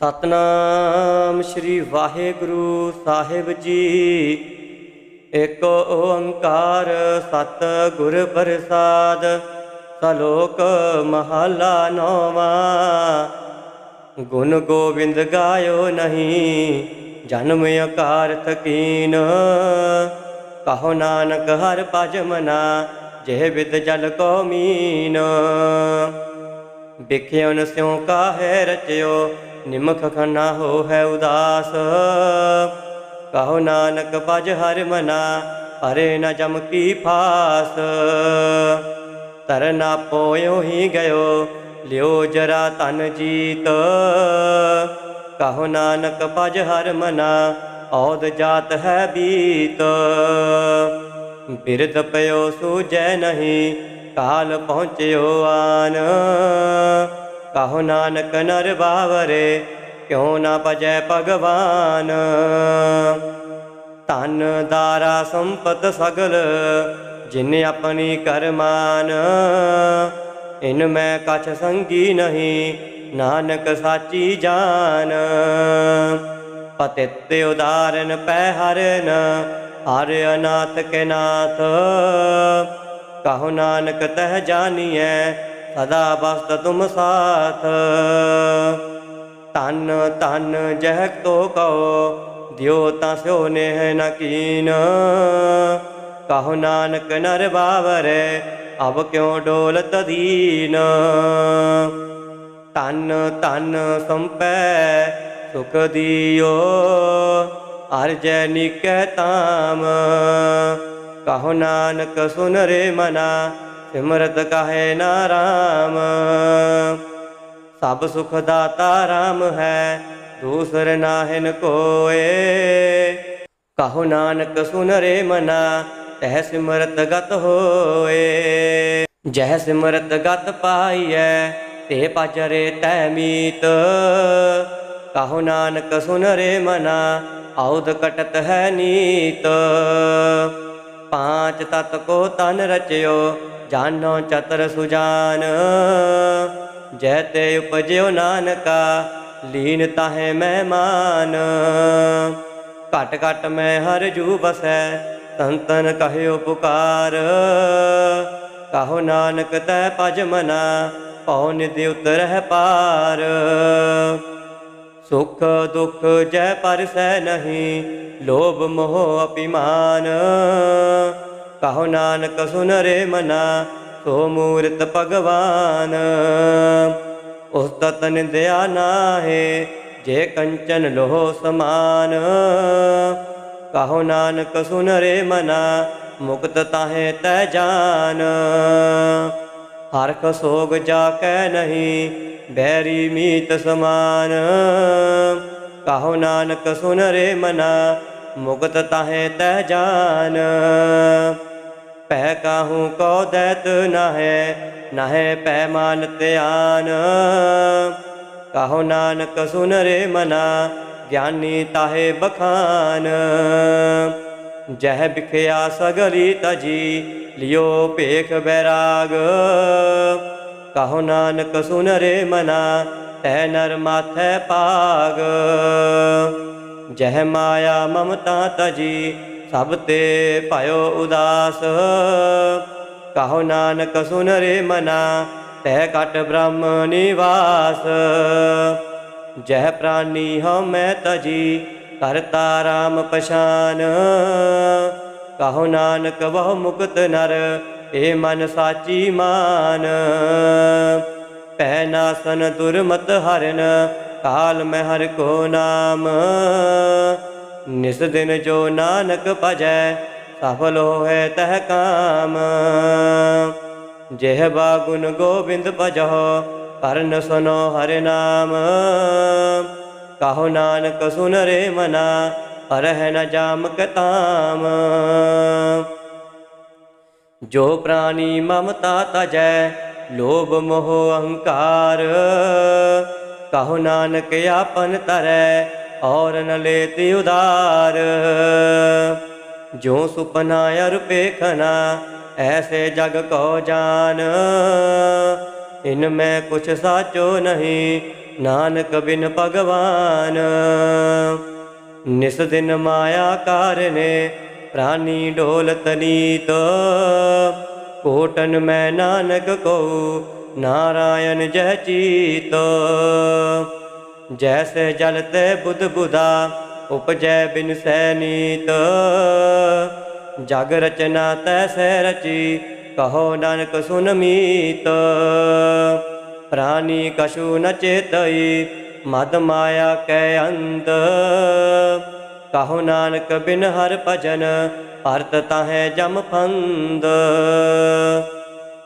ਸਤਨਾਮ ਸ੍ਰੀ ਵਾਹਿਗੁਰੂ ਸਾਹਿਬ ਜੀ। ਏਕ ਓੰਕਾਰ ਸਤ ਗੁਰ ਪ੍ਰਸਾਦ, ਸਲੋਕ ਮਹਲਾ ਨੌਵਾਂ। ਗੁਣ ਗੋਬਿੰਦ ਗਾਇਓ ਨਹੀਂ, ਜਨਮ ਅਕਾਰ ਥਕੀਨ ਕਹੋ ਨਾਨਕ ਹਰ ਭਜ ਮਨਾ, ਜਿਹ ਵਿਦ ਜਲ ਕੋ ਮੀਨ। ਵਿਖਿਉਨ ਸਿਉ ਕਾਹੇ ਰਚਿਓ ਨਿਮਖ ਖਨਾ ਹੋ ਹੈ ਉਦਾਸ। ਕਹੋ ਨਾਨਕ ਭਜ ਹਰ ਮਨਾ, ਹਰੇ ਨ ਜਮ ਕੀ ਫਾਸ। ਤਰਨਾ ਪੋਇਓ ਹੀ ਗਇਓ, ਲਿਓ ਜਰਾ ਤਨ ਜੀਤ। ਕਹੋ ਨਾਨਕ ਭਜ ਹਰ ਮਨਾ ਔਦ ਜਾਤ ਹੈ ਬੀਤ। ਬਿਰਧ ਪਇਓ ਸੂਜੈ ਨਹੀਂ, ਕਾਲ ਪਹੁੰਚਿਓ ਆਨ। ਕਹੋ ਨਾਨਕ ਨਰ ਬਾਵਰੇ, ਕਿਉ ਨਾ ਭਜੈ ਭਗਵਾਨ? ਧਨ ਦਾਰਾ ਸੰਪਤ ਸਗਲ, ਜਿਨ ਆਪਣੀ ਕਰਮਾਨ ਇਨ ਮੈਂ ਕਛ ਸੰਗੀ ਨਹੀਂ, ਨਾਨਕ ਸਾਚੀ ਜਾਨ। ਪਤਿਤ ਉਦਾਰਨ ਪੈ ਹਰਨ, ਹਰ ਅਨਾਥ ਕੇ ਨਾਥ। ਕਹੋ ਨਾਨਕ ਤਹ ਜਾਨੀਐ ਸਦਾ ਬਸਤ ਤੁਮ ਸਾਥ। ਤਨ ਤਨ ਜਹ ਤੋ ਕਉ, ਦਿਓ ਤਾਂ ਸਿਓ ਨੇਹ ਨ ਕੀਨ। ਕਹੋ ਨਾਨਕ ਨਰ ਬਾਵਰੇ, ਅਬ ਕਿਉ ਡੋਲਤ ਦੀਨ। ਤਨ ਤਨ ਸੰਪੈ, ਸੁਖ ਦਿਓ ਅਰਜੈ ਨਿਕੈ ਤਾਮ। ਕਹੋ ਨਾਨਕ ਸੁਨ ਰੇ ਮਨਾ ਸਿਮਰਤ ਕਹੇ ਨਾਰਾਮ ਸਭ ਸੁਖ ਦਾਤਾ ਰਾਮ ਹੈ, ਦੂਸਰ ਨਾਹਿਨ ਕੋਏ। ਕਹੋ ਨਾਨਕ ਸੁਨ ਰੇ ਮਨਾ, ਤਹ ਸਿਮਰਤ ਗਤ ਹੋਏ। ਜਹ ਸਿਮਰਤ ਗਤ ਪਾਈਐ, ਤੇ ਪਜਰੇ ਤੈ ਮੀਤ। ਕਹੋ ਨਾਨਕ ਸੁਨ ਰੇ ਮਨਾ ਔਦ ਕਟਤ ਹੈ ਨੀਤ। ਪਾਂਚ ਤਤ ਕੋ ਤਨ ਰਚਿਓ ਜਾਨੋ ਚਤਰ ਸੁਜਾਨ, ਜੈ ਤੇ ਉਪਜਿਓ ਨਾਨਕਾ, ਲੀਨ ਤਾਹੇ ਮਹਿਮਾਨ ਘਟ ਘਟ ਮੈਂ ਹਰ ਜੂ ਬਸੈ ਸੰਤਨ ਕਹਿਓ ਪੁਕਾਰ। ਕਹੋ ਨਾਨਕ ਤੈ ਭਜ ਮਨਾ ਪਉ ਨਿਧਿ ਉਤਰਹਿ ਪਾਰ। ਸੁਖ ਦੁਖ ਜੈ ਪਰਸੈ ਨਹੀਂ, ਲੋਭ ਮੋਹ ਅਪਿਮਾਨ ਕਹੋ ਨਾਨਕ ਸੁਨ ਰੇ ਮਨਾ, ਸੋ ਮੂਰਤ ਭਗਵਾਨ। ਉਸ ਤਤ ਨਿੰਦਿਆ ਨਾਹੇ, ਜੇ ਕੰਚਨ ਲੋਹ ਸਮਾਨ। ਕਹੋ ਨਾਨਕ ਸੁਨ ਰੇ ਮਨਾ, ਮੁਕਤ ਤਾਹੇ ਤੈ ਜਾਨ। ਹਰਖ ਸੋਗ ਜਾ ਕੈ ਨਹੀਂ, ਬੈਰੀ ਮੀਤ ਸਮਾਨ। ਕਹੋ ਨਾਨਕ ਸੁਨ ਰੇ ਮਨਾ, ਮੁਕਤ ਤਾਹੇ ਤੈ ਜਾਨ। ਪੈ ਕਾਹੂ ਕੋ ਦੈਤ ਨਹਿ ਨਹਿ ਪੈ ਮਾਨ ਧਿਆਨ। ਕਹੋ ਨਾਨਕ ਸੁਨ ਰੇ ਮਨਾ, ਗਿਆਨੀ ਤਾਹੇ ਬਖਾਨ। ਜਹ ਬਿਖਿਆ ਸਗਲੀ ਤਜੀ, ਲਿਓ ਭੇਖ ਬੈਰਾਗ। ਕਾਹੋ ਨਾਨਕ ਸੁਨ ਰੇ ਮਨਾ, ਤੈ ਨਰ ਮਾਥੈ ਪਾਗ ਜਹ ਮਾਇਆ ਮਮਤਾ ਤਜੀ ਸਭ ਤੇ ਭਇਓ ਉਦਾਸ। ਕਹੋ ਨਾਨਕ ਸੁਨ ਰੇ ਮਨਾ, ਤੈ ਕਟ ਬ੍ਰਹਮ ਨਿਵਾਸ। ਜਹ ਪ੍ਰਾਨੀ ਹਉਮੈ ਤਜੀ, ਕਰਤਾ ਰਾਮ ਪਛਾਨ। ਕਹੋ ਨਾਨਕ ਬਹੁ ਮੁਕਤ ਨਰ, ਏ ਮਨ ਸਾਚੀ ਮਾਨ। ਪੈ ਨਾਸਨ ਦੁਰਮਤ ਹਰਨ, ਕਾਲ ਮੈਂ ਹਰ ਕੋ ਨਾਮ। ਨਿਸ ਦਿਨ ਜੋ ਨਾਨਕ ਭਜੈ, ਸਫਲ ਹੋਏ ਤਹ ਕਾਮ। ਜਿਹ ਬਾਗੁਨ ਗੋਬਿੰਦ ਭਜੋ, ਕਰਨ ਸੁਨੋ ਹਰਿ ਨਾਮ। ਕਹੋ ਨਾਨਕ ਸੁਨ ਰੇ ਮਨਾ, ਪਰਹਿ ਨ ਜਾਮ ਕਤਾਮ ਜੋ ਪ੍ਰਾਨੀ ਮਮਤਾ ਤਜੈ, ਲੋਭ ਮੋਹ ਅਹੰਕਾਰ। ਕਹੋ ਨਾਨਕ ਆਪਨ ਤਰੈ ਔਰ ਨ ਲੇਤੀ ਉਦਾਰ। ਜੋ ਸੁਪਨਾ ਅਰ ਪੇਖਨਾ ਐਸੇ ਜਗ ਕੋ ਜਾਨ। ਇਨ ਮੈਂ ਕੁਛ ਸਾਚੋ ਨਹੀਂ, ਨਾਨਕ ਬਿਨ ਭਗਵਾਨ। ਨਿਸ ਦਿਨ ਮਾਇਆ ਕਾਰਨੇ ਪ੍ਰਾਨੀ ਢੋਲਤ ਨੀਤ ਕੋਟਨ ਮੈਂ ਨਾਨਕ ਕਉ, ਨਾਰਾਇਣ ਜੈ ਚੀਤ। ਜੈਸੇ ਜਲ ਤੇ ਬੁੱਧ ਬੁਧਾ ਉਪਜੈ ਬਿਨ ਸੈਨੀਤ ਜਗ ਰਚਨਾ ਤੈਸੈ ਰਚੀ, ਕਹੋ ਨਾਨਕ ਸੁਨ ਮੀਤ। ਪ੍ਰਾਨੀ ਕਛੂ ਨ ਚੇਤਈ, ਮਦ ਮਾਇਆ ਕੈ ਅੰਤ। ਕਹੋ ਨਾਨਕ ਬਿਨ ਹਰ ਭਜਨ, ਭਰਤ ਤਾਹੈ ਜਮ ਫੰਦ।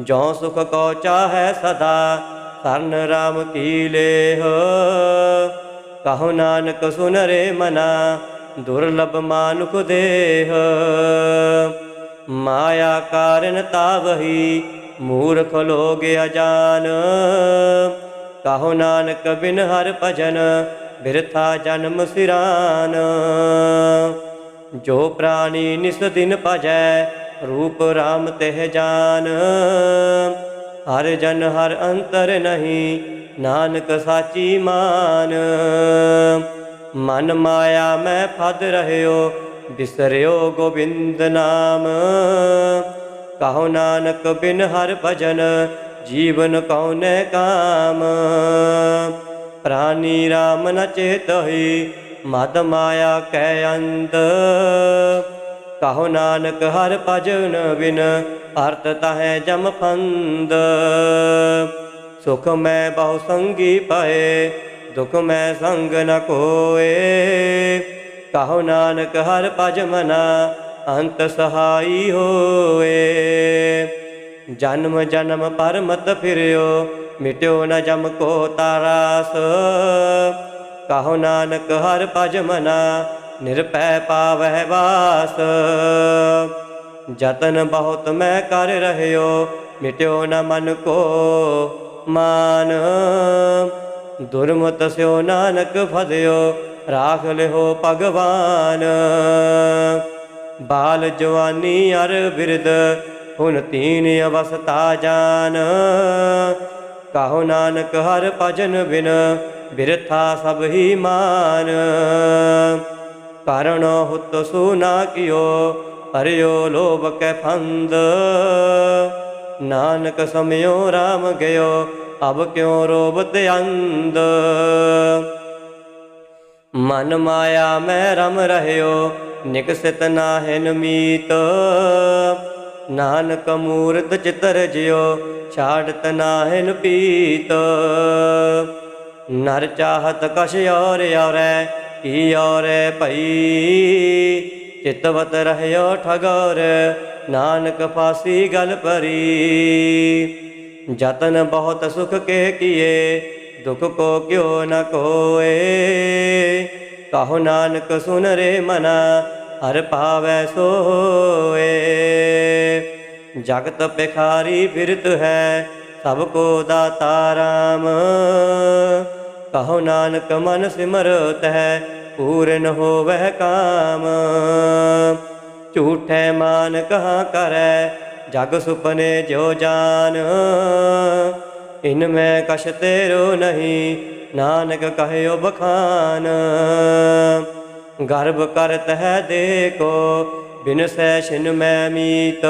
ਜੋ ਸੁਖ ਕੋ ਚਾਹੈ ਸਦਾ, ਸਰਨ ਰਾਮ ਕੀ ਲੇਹ। ਕਹੋ ਨਾਨਕ ਸੁਨ ਰੇ ਮਨਾ, ਦੁਰਲਭ ਮਾਨੁਖ ਦੇਹ। ਮਾਇਆ ਕਾਰਨ ਤਾਵਹੀ, ਮੂਰਖ ਲੋਗ ਅਜਾਨ। ਕਹੋ ਨਾਨਕ ਬਿਨ ਹਰ ਭਜਨ, ਬਿਰਥਾ ਜਨਮ ਸਿਰਾਨ। ਜੋ ਪ੍ਰਾਣੀ ਨਿਸ ਦਿਨ ਭਜੈ, ਰੂਪ RAM ਤਹਿ ਜਾਨ। ਹਰ ਜਨ ਹਰ ਅੰਤਰ ਨਹੀਂ ਨਾਨਕ ਸਾਚੀ ਮਾਨ। ਮਨ ਮਾਇਆ ਮੈਂ ਫਦ ਰਹਿਓ, ਬਿਸਰਿਓ ਗੋਬਿੰਦ ਨਾਮ। ਕਹੋ ਨਾਨਕ, ਬਿਨ ਹਰ ਭਜਨ ਜੀਵਨ ਕਉਨੇ ਕਾਮ। ਪ੍ਰਾਨੀ RAM ਨ ਚੇਤਹਿ ਮਦ ਮਾਇਆ ਕੈ ਅੰਤ ਕਹੋ ਨਾਨਕ, ਹਰ ਭਜਨ ਬਿਨ ਅਰਥ ਤਹੈ ਜਮ ਫੰਦ। ਸੁਖ ਮੈਂ ਬਹੁ ਸੰਗੀ ਪਏ, ਦੁਖ ਮੈਂ ਸੰਗ ਨ ਕੋਏ। ਕਹੋ ਨਾਨਕ ਹਰ ਭਜ ਮਨਾ, ਅੰਤ ਸਹਾਈ ਹੋਏ। ਜਨਮ ਜਨਮ ਪਰਮਤ ਫਿਰਿਓ, ਮਿਟਿਓ ਨ ਜਮ ਕੋ ਤਾਰਾਸ। ਕਹੋ ਨਾਨਕ ਹਰ ਭਜ ਮਨਾ, ਨਿਰਪੈ ਪਾਵਹਿ ਵਾਸ। ਜਤਨ ਬਹੁਤ ਮੈਂ ਕਰ ਰਹਿਓ, ਮਿਟਿਓ ਨ ਮਨ ਕੋ। ਮਾਨ ਦੁਰਮਤ ਸਿਓ ਨਾਨਕ ਫਦਿਓ ਰਾਖ ਲਿਓ ਭਗਵਾਨ। ਬਾਲ ਜਵਾਨੀ ਅਰ ਬਿਰਦ, ਹੁਣ ਤੀਨ ਅਵਸਥਾ ਜਾਨ। ਕਹੋ ਨਾਨਕ ਹਰ ਭਜਨ ਬਿਨ, ਬਿਰਥਾ ਸਭ ਹੀ ਮਾਨ। ਕਾਰਣ ਹੁਤ ਸੁਨਾ ਕਿਓ, ਹਰਿਓ ਲੋਭ ਕੈ ਫੰਦ। ਨਾਨਕ ਸਮਿਓ RAM ਗਇਓ, ਅਬ ਕਿਉ ਰੋਬਤ ਅੰਧ? ਮਨ ਮਾਇਆ ਮੈਂ ਰਮ ਰਹਿਓ, ਨਿਕਸਿਤ ਨਾਹਿਨ ਮੀਤ। ਨਾਨਕ ਮੂਰਤ ਚਿਤਰ ਜਿਓ, ਛਾੜਤ ਨਾਹਿਨ ਪੀਤ। ਨਰ ਚਾਹਤ ਕਛ ਔਰ ਔਰੈ, ਕੀ ਔਰੈ ਭਈ? ਚਿਤਵਤ ਰਹਿਓ ਠਗੋਰ, ਨਾਨਕ ਫਾਸੀ ਗਲ ਪਰੀ ਜਤਨ ਬਹੁਤ ਸੁਖ ਕੇ ਕੀਏ, ਦੁਖ ਕੋ ਕਿਉ ਨ ਕੋਏ। ਕਹੋ ਨਾਨਕ ਸੁਨ ਰੇ ਮਨਾ, ਹਰ ਪਾਵੈ ਸੋਏ। ਜਗਤ ਪਿਖਾਰੀ ਫਿਰਤ ਹੈ, ਸਭ ਕੋ ਦਾਤਾ ਰਾਮ। ਕਹੋ ਨਾਨਕ ਮਨ ਸਿਮਰਤ ਹੈ ਪੂਰਨ ਹੋਵੇ ਕਾਮ। ਝੂਠੇ ਮਾਨ ਕਹਾ ਕਰੈ, ਜਗ ਸੁਪਨੇ ਜੋ ਜਾਨ। ਇਨ ਮੈਂ ਕਛ ਤੇਰੋ ਨਹੀਂ, ਨਾਨਕ ਕਹਿਓ ਬਖਾਨ। ਗਰਭ ਕਰ ਤਹਿ ਦੇਖੋ, ਬਿਨ ਸੈ ਛਿਨ ਮੈਂ ਮੀਤ।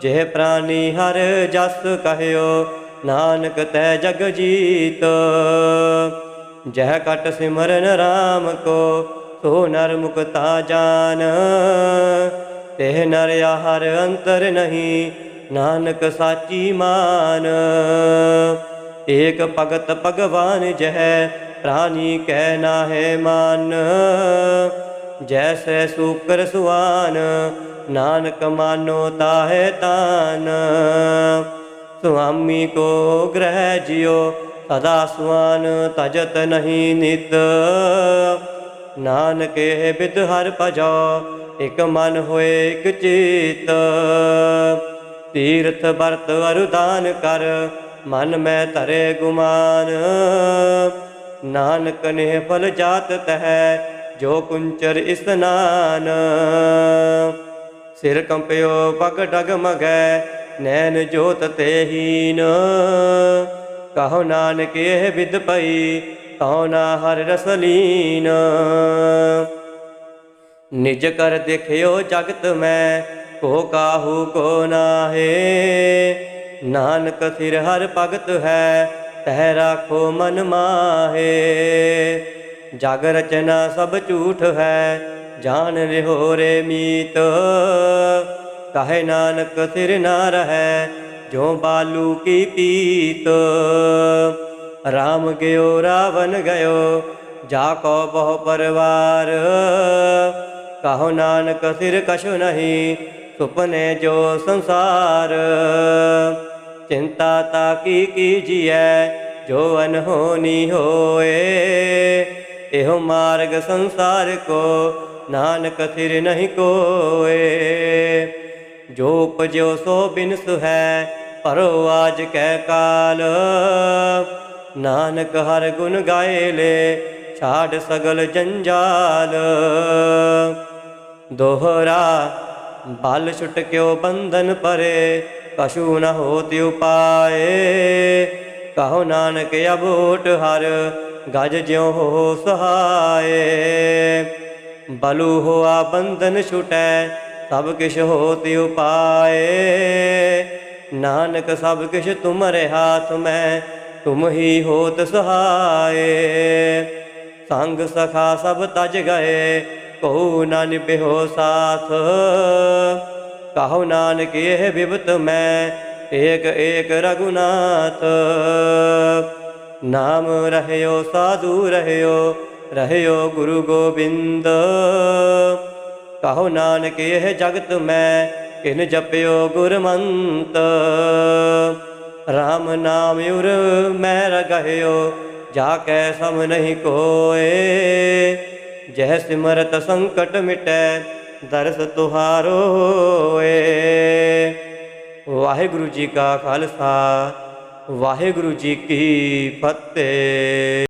ਜੇ ਪ੍ਰਾਨੀ ਹਰ ਜਸ ਕਹਿਓ, ਨਾਨਕ ਤੈ ਜਗ ਜੀਤ। ਜਹ ਕਟ ਸਿਮਰਨ RAM ਕੋ, ਸੋ ਨਰ ਮੁਕਤਾ ਜਾਨ। ਤੇ ਨਰ ਹਰ ਅੰਤਰ ਨਹੀਂ, ਨਾਨਕ ਸਾਚੀ ਮਾਨ। ਏਕ ਭਗਤ ਭਗਵਾਨ ਜਹ, ਪ੍ਰਾਨੀ ਕਹਿ ਨਾਹਿ ਮਾਨ। ਜੈਸੇ ਸੂਕਰ ਸੁਆਨ, ਨਾਨਕ ਮਾਨੋ ਤਾਹੇ ਤਾਨ। ਸੁਆਮੀ ਕੋ ਗ੍ਰਹਿ ਜਿਉ ਸਦਾ ਸੁਆਨ ਤਜਤ ਨਹੀਂ ਨਿਤ। ਨਾਨਕੇ ਬਿਦ ਹਰ ਭਜੋ, ਇਕ ਮਨ ਹੋਏ ਇਕ ਚੀਤ। ਤੀਰਥ ਵਰਤ ਅਰੁਦਾਨ ਕਰ, ਮਨ ਮੈਂ ਧਰੇ ਗੁਮਾਨ। ਨਾਨਕ ਨੇ ਫਲ ਜਾਤ ਤਹਿ, ਜੋ ਕੁੰਚਰ ਇਸਨਾਨ ਸਿਰ ਕੰਪਿਓ ਪਗ ਡਗ ਮਗੈ, ਨੈਣ ਜੋਤ ਤੇ ਹੀਨ। ਕਹੋ ਨਾਨਕ ਇਹ ਵਿਦ ਪਈ, ਕਹੋ ਨਾ ਹਰ ਰਸ ਲੀਨ ਨਿਜ ਕਰ ਦੇਖਿਓ ਜਗਤ ਮੈਂ, ਕੋ ਕਾਹੂ ਕੋ ਨਾਹੇ। ਨਾਨਕ ਸਿਰ ਹਰ ਭਗਤ ਹੈ, ਤਹਿ ਰਾਖੋ ਮਨ ਮਾਹੇ। ਜਗ ਰਚਨਾ ਸਭ ਝੂਠ ਹੈ, ਜਾਣ ਲਿਹੋ ਰੇ ਮੀਤ। ਕਹੇ ਨਾਨਕ ਸਿਰ ਨਾ ਰਹੈ ਜੋ ਬਾਲੂ ਕੀ ਪੀਤ? ਰਾਮ ਗਿਓ, ਰਾਵਣ ਗਇਓ ਜਾ ਕੋ ਬਹੁ ਪਰਵਾਰ। ਕਹੋ ਨਾਨਕ ਸਿਰ ਕਛੁ ਨਹੀਂ, ਸੁਪਨੇ ਜੋ ਸੰਸਾਰ। ਚਿੰਤਾ ਤਾ ਕੀ ਕੀਜੀਐ ਜੋ ਅਨਹੋਨੀ ਹੋਏ। ਇਹੋ ਮਾਰਗ ਸੰਸਾਰ ਕੋ, ਨਾਨਕ ਸਿਰ ਨਹੀਂ ਕੋਏ। ਜੋ ਉਪਜਿਓ ਸੋ ਬਿਨ ਸੁਹੈ ਪਰੋ ਆਜ ਕੈ ਕਾਲ। ਨਾਨਕ ਹਰ ਗੁਣ ਗਾਏ ਲੈ, ਛਾੜ ਸਗਲ ਜੰਜਾਲ। ਦੋਹਰਾ, ਬਲ ਛੁਟ ਕਿਉ ਬੰਧਨ ਪਰੇ ਕਸ਼ੂ ਨ ਹੋਤਿ ਉਪਾਏ। ਕਹੋ ਨਾਨਕ ਅਬੋਟ ਹਰ, ਗਜ ਜਿਉ ਹੋ ਸਹਾਏ। ਬਲੂ ਹੋਆ ਬੰਧਨ ਛੁਟੈ ਸਭ ਕਿਛ ਹੋਤਿ ਉਪਾਏ ਨਾਨਕ ਸਭ ਕਿਛ ਤੁਮਰੇ ਹਾਥ ਮੈਂ ਤੁਮ ਹੀ ਹੋਤ ਸਹਾਏ। ਸੰਗ ਸਖਾ ਸਭ ਤਜ ਗਏ, ਕਹੂ ਨਾ ਨਿਭਿਓ ਸਾਥ। ਕਹੋ ਨਾਨਕ ਇਹ ਬਿਬਤ ਮੈਂ, ਏਕ ਏਕ ਰਗੁਨਾਥ ਨਾਮ ਰਹਿਓ, ਸਾਧੂ ਰਹਿਓ ਰਹਿਓ ਗੁਰੂ ਗੋਬਿੰਦ। ਕਹੋ ਨਾਨਕ, ਇਹ ਜਗਤ ਮੈਂ ਕਿਨ ਜਪਿਓ ਗੁਰਮੰਤ। RAM ਨਾਮ ਉਰ ਮੈਂ ਰਗਹਿਓ, ਜਾ ਕੈ ਸਮ ਨਹੀਂ ਕੋਏ। ਜਹ ਸਿਮਰਤ ਸੰਕਟ ਮਿਟੈ, ਦਰਸ ਤੁਹਾਰੋ ਏ ਵਾਹਿਗੁਰੂ ਜੀ ਕਾ ਖਾਲਸਾ, ਵਾਹਿਗੁਰੂ ਜੀ ਕੀ ਫਤਿਹ।